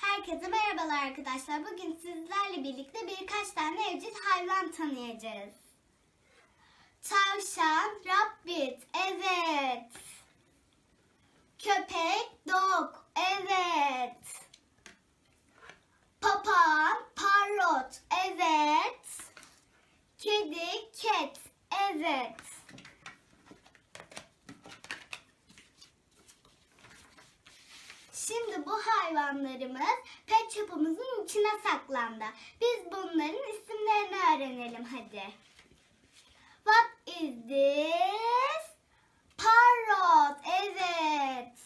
Herkese merhabalar arkadaşlar. Bugün sizlerle birlikte birkaç tane evcil hayvan tanıyacağız. Tavşan, rabbit, evet. Köpek, dog, evet. Papağan, parrot, evet. Kedi, cat, evet. Şimdi bu hayvanlarımız pet shop'umuzun içine saklandı. Biz bunların isimlerini öğrenelim hadi. What is this? Parrot. Evet.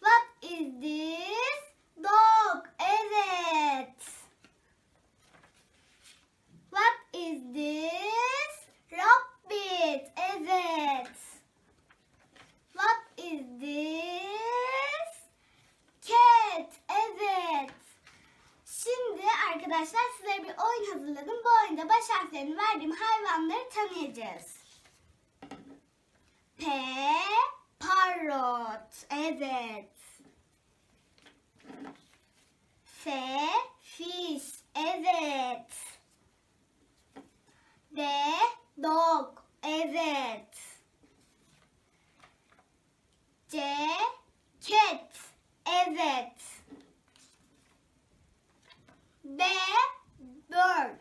What is this? Dog. Evet. What is this? Rabbit. Evet. What is this? Cat. Evet. Şimdi arkadaşlar size bir oyun hazırladım. Bu oyunda baş harflerini verdiğim hayvanları tanıyacağız. P. Parrot. Evet. F. Fish. Evet. D. Dog. Evet. C. Cat. Evet. B. Bird.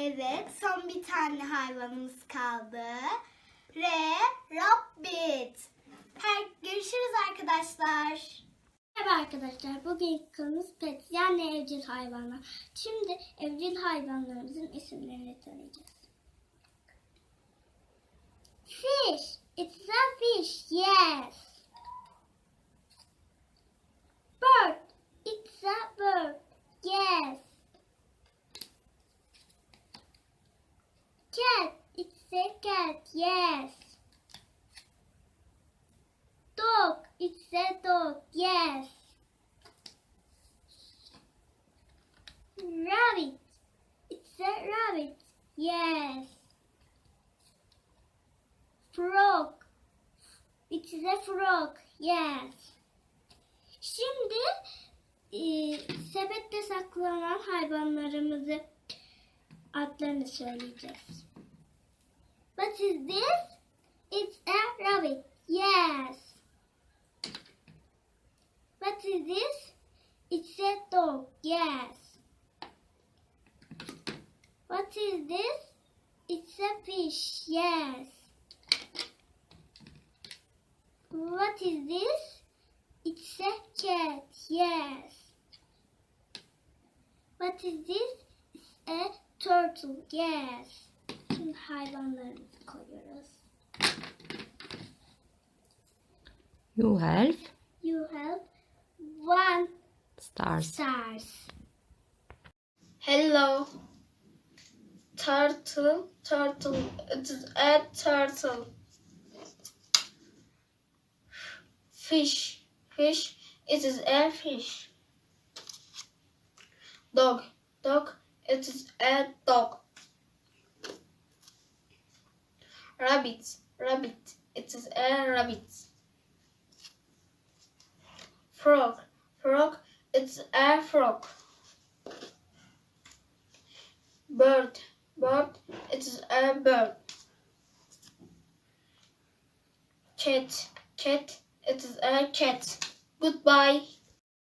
Evet. Son bir tane hayvanımız kaldı. R. Rabbit. Her görüşürüz arkadaşlar. Merhaba arkadaşlar. Bugün konumuz pet yani evcil hayvanlar. Şimdi evcil hayvanlarımızın isimlerini tanıyacağız. Fish. It's a fish. Yes. Bird. It's a bird. Yes. Cat. It's a cat. Yes. Dog. It's a dog. Yes. Rabbit. It's a rabbit. Yes. Frog. It's a frog. Yes. Şimdi e, sepette saklanan hayvanlarımızı adlarını söyleyeceğiz. What is this? It's a rabbit. Yes. What is this? It's a dog. Yes. What is this? It's a fish. Yes. What is this? It's a cat. Yes. What is this? It's a turtle. Yes. Şimdi hayvanlarımızı koyuyoruz. You have You have one stars. stars. Hello. Turtle, turtle. It is a turtle. Fish, fish. It is a fish. Dog, dog. It is a dog. Rabbit, rabbit. It is a rabbit. Frog, frog. It's a frog. Bird, bird, it is a bird. Cat, cat, it is a cat. Goodbye.